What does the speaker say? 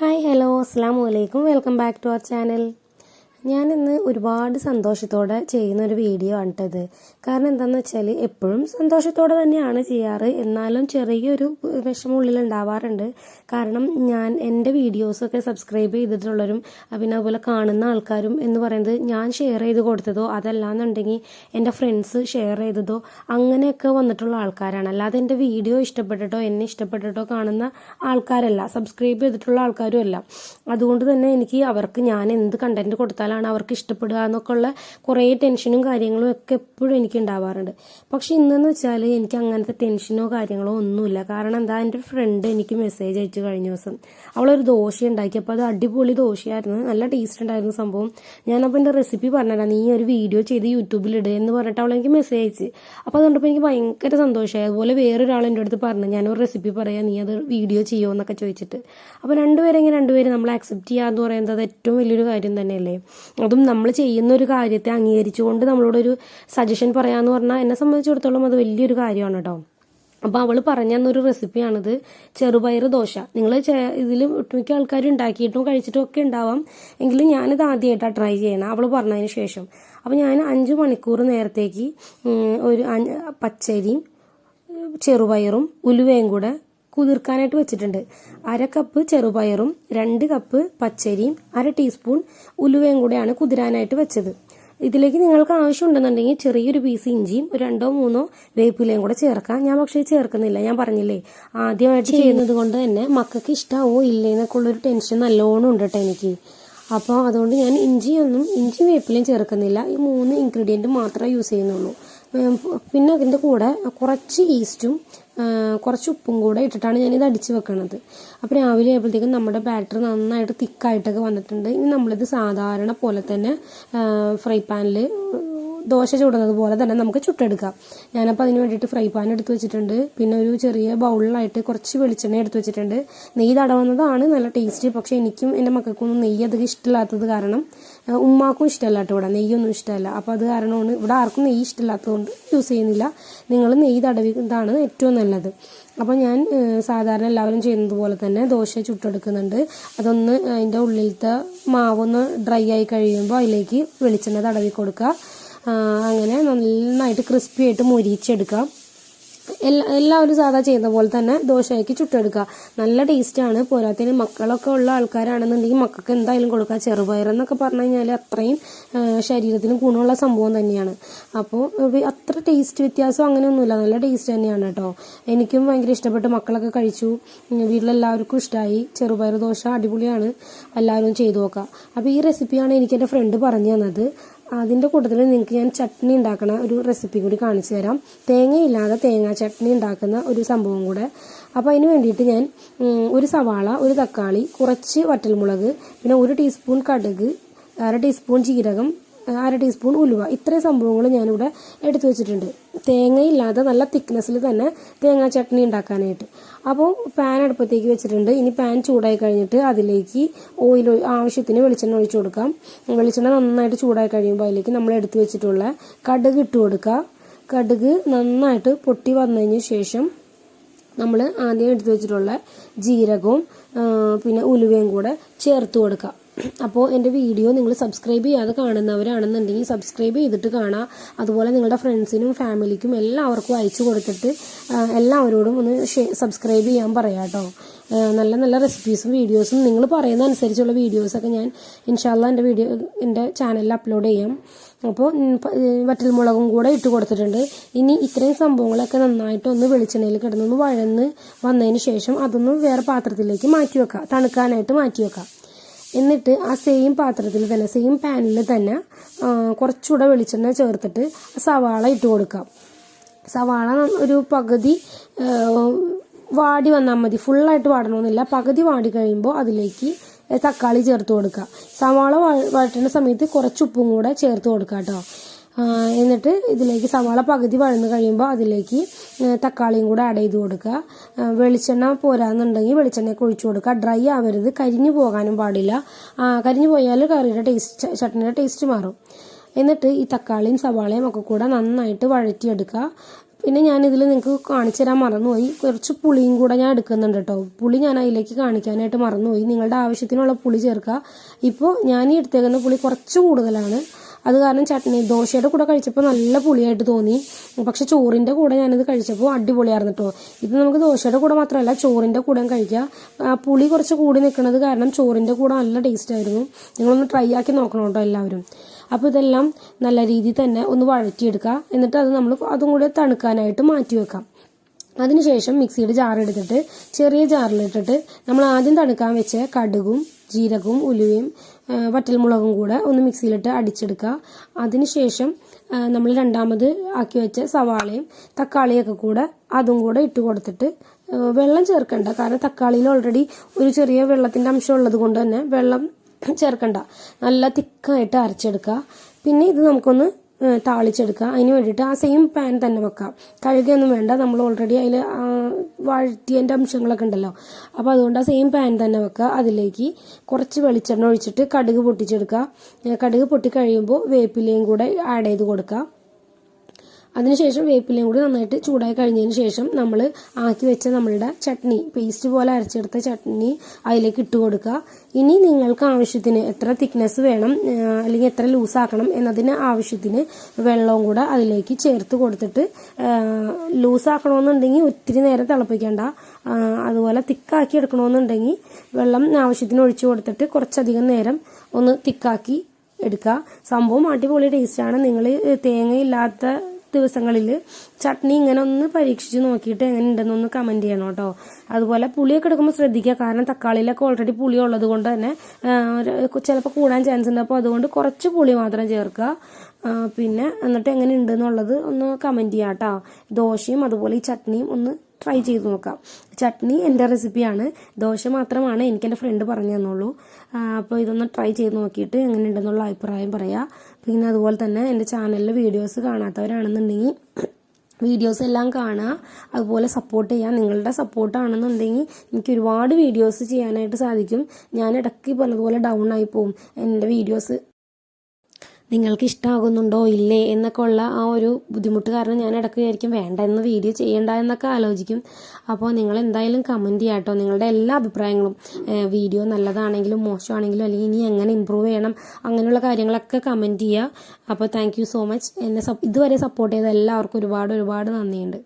Hi hello അസ്സാം വലൈക്കും welcome back to our channel ഞാനിന്ന് ഒരുപാട് സന്തോഷത്തോടെ ചെയ്യുന്ന ഒരു വീഡിയോ ആണ് കേട്ടത് കാരണം എന്താണെന്ന് വെച്ചാൽ എപ്പോഴും സന്തോഷത്തോടെ തന്നെയാണ് ചെയ്യാറ്. എന്നാലും ചെറിയൊരു വിഷമം ഉള്ളിൽ ഉണ്ടാവാറുണ്ട് കാരണം ഞാൻ എന്റെ വീഡിയോസൊക്കെ സബ്സ്ക്രൈബ് ചെയ്തിട്ടുള്ളവരും പിന്നെ അതുപോലെ കാണുന്ന ആൾക്കാരും എന്ന് പറയുന്നത് ഞാൻ ഷെയർ ചെയ്ത് കൊടുത്തതോ അതല്ലാന്നുണ്ടെങ്കിൽ എന്റെ ഫ്രണ്ട്സ് ഷെയർ ചെയ്തതോ അങ്ങനെയൊക്കെ വന്നിട്ടുള്ള ആൾക്കാരാണ്. അല്ലാതെ എന്റെ വീഡിയോ ഇഷ്ടപ്പെട്ടിട്ടോ എന്നെ ഇഷ്ടപ്പെട്ടിട്ടോ കാണുന്ന ആൾക്കാരല്ല. സബ്സ്ക്രൈബ് ചെയ്തിട്ടുള്ള ആൾക്കാരും അല്ല അതുകൊണ്ട് തന്നെ എനിക്ക് അവർക്ക് ഞാൻ എന്ത് കണ്ടന്റ് കൊടുത്താലാണ് അവർക്ക് ഇഷ്ടപ്പെടുക എന്നൊക്കെ ഉള്ള കുറേ ടെൻഷനും കാര്യങ്ങളും ഒക്കെ എപ്പോഴും എനിക്ക് ഉണ്ടാവാറുണ്ട്. പക്ഷെ ഇന്നെന്ന് വെച്ചാൽ എനിക്ക് അങ്ങനത്തെ ടെൻഷനോ കാര്യങ്ങളോ ഒന്നുമില്ല. കാരണം എന്താ എന്റെ ഫ്രണ്ട് എനിക്ക് മെസ്സേജ് അയച്ചു കഴിഞ്ഞ ദിവസം. അവളൊരു ദോശ ഉണ്ടാക്കി. അപ്പോൾ അത് അടിപൊളി ദോശയായിരുന്നു. നല്ല ടേസ്റ്റ് ഉണ്ടായിരുന്നു സംഭവം. ഞാനപ്പോൾ എന്റെ റെസിപ്പി പറഞ്ഞുതരാം. നീ ഒരു വീഡിയോ ചെയ്ത് യൂട്യൂബിൽ ഇടുക എന്ന് പറഞ്ഞിട്ട് അവൾ എനിക്ക് മെസ്സേജ് അയച്ച്. അപ്പോൾ അതുകൊണ്ടപ്പോൾ എനിക്ക് ഭയങ്കര സന്തോഷമായി. അതുപോലെ വേറൊരാൾ എന്റെ അടുത്ത് പറഞ്ഞു ഞാനൊരു റെസിപ്പി പറയാം. നീ അത് വീഡിയോ ചെയ്യുമോ എന്നൊക്കെ ചോദിച്ചിട്ട്. അപ്പോൾ രണ്ടുപേരെങ്ങനെ രണ്ടുപേരും നമ്മൾ അക്സെപ്റ്റ് ചെയ്യുക എന്ന് പറയുന്നത് ഏറ്റവും വലിയൊരു കാര്യം തന്നെയല്ലേ? അതും നമ്മൾ ചെയ്യുന്ന ഒരു കാര്യത്തെ അംഗീകരിച്ചുകൊണ്ട് നമ്മളോടൊരു സജഷൻ പറയാന്ന് പറഞ്ഞാൽ എന്നെ സംബന്ധിച്ചിടത്തോളം അത് വലിയൊരു കാര്യമാണ് കേട്ടോ അപ്പോൾ അവൾ പറഞ്ഞു തന്നൊരു റെസിപ്പിയാണിത് ചെറുപയർ ദോശ. നിങ്ങൾ ഇതിൽ ഒട്ടുമിക്ക ആൾക്കാരും ഉണ്ടാക്കിയിട്ടും കഴിച്ചിട്ടും ഒക്കെ ഉണ്ടാവാം. എങ്കിലും ഞാനിത് ആദ്യമായിട്ടാണ് ട്രൈ ചെയ്യണം. അവൾ പറഞ്ഞതിന് ശേഷം. അപ്പോൾ ഞാൻ അഞ്ച് മണിക്കൂർ നേരത്തേക്ക് ഒരു പച്ചരിയും ചെറുപയറും ഉലുവയും കൂടെ കുതിർക്കാനായിട്ട് വെച്ചിട്ടുണ്ട്. അര കപ്പ് ചെറുപയറും രണ്ട് കപ്പ് പച്ചരിയും അര ടീസ്പൂൺ ഉലുവയും കൂടെയാണ് കുതിരാനായിട്ട് വെച്ചത്. ഇതിലേക്ക് നിങ്ങൾക്ക് ആവശ്യമുണ്ടെന്നുണ്ടെങ്കിൽ ചെറിയൊരു പീസ് ഇഞ്ചിയും ഒരു രണ്ടോ മൂന്നോ വേപ്പിലയും കൂടെ ചേർക്കാം. ഞാൻ പക്ഷേ ചേർക്കുന്നില്ല. ഞാൻ പറഞ്ഞില്ലേ ആദ്യമായിട്ട് ചെയ്യുന്നത് കൊണ്ട് തന്നെ മക്കൾക്ക് ഇഷ്ടമാവോ ഇല്ലേ എന്നൊക്കെ ഉള്ളൊരു ടെൻഷൻ നല്ലോണം ഉണ്ട് കേട്ടോ എനിക്ക്. അപ്പോൾ അതുകൊണ്ട് ഞാൻ ഇഞ്ചിയൊന്നും ഇഞ്ചി വേപ്പിലയും ചേർക്കുന്നില്ല. ഈ മൂന്ന് ഇൻഗ്രീഡിയന്റ് മാത്രമേ യൂസ് ചെയ്യുന്നുള്ളൂ. പിന്നെ അതിന്റെ കൂടെ കുറച്ച് ഈസ്റ്റും കുറച്ച് ഉപ്പും കൂടെ ഇട്ടിട്ടാണ് ഞാനിത് അടിച്ച് വെക്കണത്. അപ്പോൾ രാവിലെ ആയപ്പോഴത്തേക്കും നമ്മുടെ ബാറ്റർ നന്നായിട്ട് തിക്കായിട്ടൊക്കെ വന്നിട്ടുണ്ട്. ഇനി നമ്മളിത് സാധാരണ പോലെ തന്നെ ഫ്രൈ പാനിൽ ദോശ ചൂടുന്നത് പോലെ തന്നെ നമുക്ക് ചുട്ടെടുക്കാം. ഞാനപ്പോൾ അതിന് വേണ്ടിയിട്ട് ഫ്രൈ പാൻ എടുത്ത് വെച്ചിട്ടുണ്ട്. പിന്നെ ഒരു ചെറിയ ബൗളിലായിട്ട് കുറച്ച് വെളിച്ചെണ്ണ എടുത്ത് വെച്ചിട്ടുണ്ട്. നെയ്യ് തടവുന്നതാണ് നല്ല ടേസ്റ്റ് പക്ഷേ എനിക്കും എന്റെ മക്കൾക്കൊന്നും നെയ്യ് അധികം ഇഷ്ടമില്ലാത്തത് കാരണം ഉമ്മാക്കും ഇഷ്ടമല്ല കേട്ടോ ഇവിടെ. നെയ്യൊന്നും ഇഷ്ടമല്ല. അപ്പോൾ അത് കാരണമാണ് ഇവിടെ ആർക്കും നെയ്യ് ഇഷ്ടമില്ലാത്തതുകൊണ്ട് യൂസ് ചെയ്യുന്നില്ല. നിങ്ങൾ നെയ്യ് തടവിതാണ് ഏറ്റവും നല്ലത്. അപ്പോൾ ഞാൻ സാധാരണ എല്ലാവരും ചെയ്യുന്നത് പോലെ തന്നെ ദോശ ചുട്ടെടുക്കുന്നുണ്ട്. അതൊന്ന് അതിന്റെ ഉള്ളിലത്തെ മാവൊന്ന് ഡ്രൈ ആയി കഴിയുമ്പോൾ അതിലേക്ക് വെളിച്ചെണ്ണ തടവി കൊടുക്കുക. അങ്ങനെ നന്നായിട്ട് ക്രിസ്പി ആയിട്ട് മൊരിച്ചെടുക്കാം. എല്ലാ എല്ലാവരും സാധാ ചെയ്യുന്ന പോലെ തന്നെ ദോശയ്ക്ക് ചുട്ടെടുക്കുക നല്ല ടേസ്റ്റാണ് പോരാത്തിന് മക്കളൊക്കെ ഉള്ള ആൾക്കാരാണെന്നുണ്ടെങ്കിൽ മക്കൾക്ക് എന്തായാലും കൊടുക്കുക ചെറുപയർ എന്നൊക്കെ പറഞ്ഞു കഴിഞ്ഞാൽ അത്രയും ശരീരത്തിന് ഗുണമുള്ള സംഭവം തന്നെയാണ്. അപ്പോൾ അത്ര ടേസ്റ്റ് വ്യത്യാസം അങ്ങനെയൊന്നുമില്ല. നല്ല ടേസ്റ്റ് തന്നെയാണ് കേട്ടോ. എനിക്കും ഭയങ്കര ഇഷ്ടപ്പെട്ട്. മക്കളൊക്കെ കഴിച്ചു. വീട്ടിലെല്ലാവർക്കും ഇഷ്ടമായി ചെറുപയർ ദോശ അടിപൊളിയാണ്. എല്ലാവരും ചെയ്തു നോക്കുക അപ്പോൾ ഈ റെസിപ്പിയാണ് എനിക്ക് എന്റെ ഫ്രണ്ട് പറഞ്ഞു തന്നത്. അതിന്റെ കൂട്ടത്തിൽ നിങ്ങൾക്ക് ഞാൻ ചട്നി ഉണ്ടാക്കുന്ന ഒരു റെസിപ്പി കൂടി കാണിച്ചു തരാം. തേങ്ങയില്ലാതെ തേങ്ങാ ചട്നി ഉണ്ടാക്കുന്ന ഒരു സംഭവം കൂടെ. അപ്പോൾ അതിന് വേണ്ടിയിട്ട് ഞാൻ ഒരു സവാള ഒരു തക്കാളി കുറച്ച് വറ്റൽമുളക് പിന്നെ ഒരു ടീസ്പൂൺ കടുക് അര ടീസ്പൂൺ ജീരകം അര ടീസ്പൂൺ ഉലുവ. ഇത്രയും സംഭവങ്ങൾ ഞാനിവിടെ എടുത്തു വെച്ചിട്ടുണ്ട്. തേങ്ങയില്ലാതെ നല്ല തിക്നെസ്സിൽ തന്നെ തേങ്ങാ ചട്നി ഉണ്ടാക്കാനായിട്ട്. അപ്പോൾ പാൻ അടുപ്പത്തേക്ക് വെച്ചിട്ടുണ്ട്. ഇനി പാൻ ചൂടായി കഴിഞ്ഞിട്ട് അതിലേക്ക് ഓയിൽ ആവശ്യത്തിന് വെളിച്ചെണ്ണ ഒഴിച്ചു കൊടുക്കാം. വെളിച്ചെണ്ണ നന്നായിട്ട് ചൂടായി കഴിയുമ്പോൾ അതിലേക്ക് നമ്മൾ എടുത്തു വെച്ചിട്ടുള്ള കടുക് ഇട്ട് കൊടുക്കുക. കടുക് നന്നായിട്ട് പൊട്ടി വന്നതിന് ശേഷം നമ്മൾ ആദ്യം എടുത്തു വെച്ചിട്ടുള്ള ജീരകവും പിന്നെ ഉലുവയും കൂടെ ചേർത്ത് കൊടുക്കുക. അപ്പോൾ എന്റെ വീഡിയോ നിങ്ങൾ സബ്സ്ക്രൈബ് ചെയ്യാതെ കാണുന്നവരാണെന്നുണ്ടെങ്കിൽ സബ്സ്ക്രൈബ് ചെയ്തിട്ട് കാണാം. അതുപോലെ നിങ്ങളുടെ ഫ്രണ്ട്സിനും ഫാമിലിക്കും എല്ലാവർക്കും അയച്ചു കൊടുത്തിട്ട് എല്ലാവരോടും ഒന്ന് സബ്സ്ക്രൈബ് ചെയ്യാൻ പറയാം കേട്ടോ. നല്ല നല്ല റെസിപ്പീസും വീഡിയോസും നിങ്ങൾ പറയുന്ന അനുസരിച്ചുള്ള വീഡിയോസൊക്കെ ഞാൻ ഇൻഷാല്ല എന്റെ വീഡിയോ എന്റെ ചാനലിൽ അപ്ലോഡ് ചെയ്യാം. അപ്പോൾ വറ്റൽമുളകും കൂടെ ഇട്ട് കൊടുത്തിട്ടുണ്ട്. ഇനി ഇത്രയും സംഭവങ്ങളൊക്കെ നന്നായിട്ട് ഒന്ന് വെളിച്ചെണ്ണയിൽ കിടന്നൊന്ന് വഴന്ന് വന്നതിന് ശേഷം അതൊന്ന് വേറെ പാത്രത്തിലേക്ക് മാറ്റി വെക്കാം. തണുക്കാനായിട്ട് മാറ്റി വെക്കാം. എന്നിട്ട് ആ സെയിം പാത്രത്തിൽ തന്നെ സെയിം പാനിൽ തന്നെ കുറച്ചുകൂടെ വെളിച്ചെണ്ണ ചേർത്തിട്ട് സവാള ഇട്ട് കൊടുക്കാം. സവാള ഒരു പകുതി വാടി വന്നാൽ മതി. ഫുള്ളായിട്ട് വാടണമെന്നില്ല. പകുതി വാടി കഴിയുമ്പോൾ അതിലേക്ക് തക്കാളി ചേർത്ത് കൊടുക്കുക. സവാള വഴറ്റുന്ന സമയത്ത് കുറച്ച് ഉപ്പും കൂടെ ചേർത്ത് കൊടുക്കുക കേട്ടോ. എന്നിട്ട് ഇതിലേക്ക് സവാള പകുതി വഴന്ന് കഴിയുമ്പോൾ അതിലേക്ക് തക്കാളിയും കൂടെ ആഡ് ചെയ്ത് കൊടുക്കുക. വെളിച്ചെണ്ണ പോരാന്നുണ്ടെങ്കിൽ വെളിച്ചെണ്ണയൊക്കെ ഒഴിച്ചു കൊടുക്കുക. ഡ്രൈ ആവരുത്. കരിഞ്ഞു പോകാനും പാടില്ല. കരിഞ്ഞു പോയാൽ കറിയുടെ ടേസ്റ്റ് ചട്നിയുടെ ടേസ്റ്റ് മാറും. എന്നിട്ട് ഈ തക്കാളിയും സവാളയും ഒക്കെ കൂടെ നന്നായിട്ട് വഴറ്റിയെടുക്കുക. പിന്നെ ഞാനിതിൽ നിങ്ങൾക്ക് കാണിച്ചു തരാൻ മറന്നുപോയി. കുറച്ച് പുളിയും കൂടെ ഞാൻ എടുക്കുന്നുണ്ട് കേട്ടോ പുളി ഞാൻ അതിലേക്ക് കാണിക്കാനായിട്ട് മറന്നുപോയി. നിങ്ങളുടെ ആവശ്യത്തിനുള്ള പുളി ചേർക്കുക. ഇപ്പോൾ ഞാൻ ഈ എടുത്തേക്കുന്ന പുളി കുറച്ച് കൂടുതലാണ്. അത് കാരണം ചട്നി ദോശയുടെ കൂടെ കഴിച്ചപ്പോൾ നല്ല പുളിയായിട്ട് തോന്നി. പക്ഷെ ചോറിന്റെ കൂടെ ഞാനിത് കഴിച്ചപ്പോൾ അടിപൊളിയായിരുന്നു കേട്ടോ ഇത് നമുക്ക് ദോശയുടെ കൂടെ മാത്രമല്ല ചോറിന്റെ കൂടെയും കഴിക്കാം. പുളി കുറച്ച് കൂടി നിൽക്കുന്നത് കാരണം ചോറിന്റെ കൂടെ നല്ല ടേസ്റ്റ് ആയിരുന്നു. നിങ്ങളൊന്ന് ട്രൈ ആക്കി നോക്കണം കേട്ടോ എല്ലാവരും. അപ്പോൾ ഇതെല്ലാം നല്ല രീതിയിൽ തന്നെ ഒന്ന് വഴറ്റിയെടുക്കുക എന്നിട്ട് അത് നമ്മൾ അതും കൂടി തണുക്കാനായിട്ട് മാറ്റി വെക്കാം. അതിനുശേഷം മിക്സിയുടെ ജാർ എടുത്തിട്ട് ചെറിയ ജാറിലിട്ടിട്ട് നമ്മൾ ആദ്യം തണുക്കാൻ വെച്ച കടുകും ജീരകവും ഉലുവയും വറ്റൽമുളകും കൂടെ ഒന്ന് മിക്സിയിലിട്ട് അടിച്ചെടുക്കുക. അതിനുശേഷം നമ്മൾ രണ്ടാമത് ആക്കി വെച്ച സവാളയും തക്കാളിയൊക്കെ കൂടെ അതും കൂടെ ഇട്ട് കൊടുത്തിട്ട് വെള്ളം ചേർക്കണ്ട. കാരണം തക്കാളിയിൽ ഓൾറെഡി ഒരു ചെറിയ വെള്ളത്തിന്റെ അംശം ഉള്ളത് കൊണ്ട് തന്നെ വെള്ളം ചേർക്കണ്ട. നല്ല തിക്കായിട്ട് അരച്ചെടുക്കുക. പിന്നെ ഇത് നമുക്കൊന്ന് താളിച്ചെടുക്കുക. അതിന് വേണ്ടിയിട്ട് ആ സെയിം പാൻ തന്നെ വെക്കാം. കഴുകിയൊന്നും വേണ്ട. നമ്മൾ ഓൾറെഡി അതിൽ വഴറ്റിയതിന്റെ അംശങ്ങളൊക്കെ ഉണ്ടല്ലോ. അപ്പോൾ അതുകൊണ്ട് ആ സെയിം പാൻ തന്നെ വെക്കുക. അതിലേക്ക് കുറച്ച് വെളിച്ചെണ്ണ ഒഴിച്ചിട്ട് കടുക് പൊട്ടിച്ചെടുക്കുക. കടുക് പൊട്ടി കഴിയുമ്പോൾ വേപ്പിലയും കൂടെ ആഡ് ചെയ്ത് കൊടുക്കുക. അതിനുശേഷം വേപ്പിലയും കൂടി നന്നായിട്ട് ചൂടായി കഴിഞ്ഞതിന് ശേഷം നമ്മൾ ആക്കി വെച്ച നമ്മളുടെ ചട്നി പേസ്റ്റ് പോലെ അരച്ചെടുത്ത ചട്നി അതിലേക്ക് ഇട്ട് കൊടുക്കുക. ഇനി നിങ്ങൾക്ക് ആവശ്യത്തിന് എത്ര തിക്നെസ് വേണം അല്ലെങ്കിൽ എത്ര ലൂസാക്കണം എന്നതിന് ആവശ്യത്തിന് വെള്ളവും കൂടെ അതിലേക്ക് ചേർത്ത് കൊടുത്തിട്ട് ലൂസാക്കണമെന്നുണ്ടെങ്കിൽ ഒത്തിരി നേരം തിളപ്പിക്കേണ്ട. അതുപോലെ തിക്കാക്കി എടുക്കണമെന്നുണ്ടെങ്കിൽ വെള്ളം ആവശ്യത്തിന് ഒഴിച്ചു കൊടുത്തിട്ട് കുറച്ചധികം നേരം ഒന്ന് തിക്കാക്കി എടുക്കുക. സംഭവം അടിപൊളി ടേസ്റ്റാണ് നിങ്ങൾ തേങ്ങയില്ലാത്ത ദിവസങ്ങളിൽ ചട്നി ഇങ്ങനെ ഒന്ന് പരീക്ഷിച്ച് നോക്കിയിട്ട് എങ്ങനെ ഉണ്ടെന്നൊന്ന് കമന്റ് ചെയ്യണം കേട്ടോ. അതുപോലെ പുളിയൊക്കെ എടുക്കുമ്പോൾ ശ്രദ്ധിക്കുക. കാരണം തക്കാളിയിലൊക്കെ ഓൾറെഡി പുളി ഉള്ളത് കൊണ്ട് തന്നെ ചിലപ്പോൾ കൂടാൻ ചാൻസ് ഉണ്ട്. അപ്പോൾ അതുകൊണ്ട് കുറച്ച് പുളി മാത്രം ചേർക്കുക. പിന്നെ എന്നിട്ട് എങ്ങനെ ഉണ്ടെന്നുള്ളത് ഒന്ന് കമന്റ് ചെയ്യാം കേട്ടോ. ദോശയും അതുപോലെ ഈ ചട്നിയും ഒന്ന് ട്രൈ ചെയ്ത് നോക്കാം. ചട്നി എന്റെ റെസിപ്പിയാണ് ദോശ മാത്രമാണ് എനിക്ക് എന്റെ ഫ്രണ്ട് പറഞ്ഞു തന്നുള്ളൂ. അപ്പോൾ ഇതൊന്ന് ട്രൈ ചെയ്ത് നോക്കിയിട്ട് എങ്ങനെ ഉണ്ടെന്നുള്ള അഭിപ്രായം പറയാം. പിന്നെ അതുപോലെ തന്നെ എന്റെ ചാനലിലെ വീഡിയോസ് കാണാത്തവരാണെന്നുണ്ടെങ്കിൽ വീഡിയോസ് എല്ലാം കാണുക. അതുപോലെ സപ്പോർട്ട് ചെയ്യുക നിങ്ങളുടെ സപ്പോർട്ടാണെന്നുണ്ടെങ്കിൽ എനിക്ക് ഒരുപാട് വീഡിയോസ് ചെയ്യാനായിട്ട് സാധിക്കും. ഞാൻ ഇടയ്ക്ക് പലതുപോലെ ഡൗൺ ആയി പോകും എന്റെ വീഡിയോസ് നിങ്ങൾക്ക് ഇഷ്ടമാകുന്നുണ്ടോ ഇല്ലേ എന്നൊക്കെ ഉള്ള ആ ഒരു ബുദ്ധിമുട്ട് കാരണം ഞാൻ ഇടയ്ക്ക് വിചാരിക്കും വേണ്ട എന്ന് വീഡിയോ ചെയ്യണ്ട എന്നൊക്കെ ആലോചിക്കും. അപ്പോൾ നിങ്ങൾ എന്തായാലും കമന്റ് ചെയ്യാം കേട്ടോ. നിങ്ങളുടെ എല്ലാ അഭിപ്രായങ്ങളും വീഡിയോ നല്ലതാണെങ്കിലും മോശമാണെങ്കിലും അല്ലെങ്കിൽ ഇനി എങ്ങനെ ഇമ്പ്രൂവ് ചെയ്യണം അങ്ങനെയുള്ള കാര്യങ്ങളൊക്കെ കമന്റ് ചെയ്യുക. അപ്പോൾ താങ്ക് സോ മച്ച് എന്നെ ഇതുവരെ സപ്പോർട്ട് ചെയ്ത എല്ലാവർക്കും ഒരുപാട് ഒരുപാട് നന്ദിയുണ്ട്.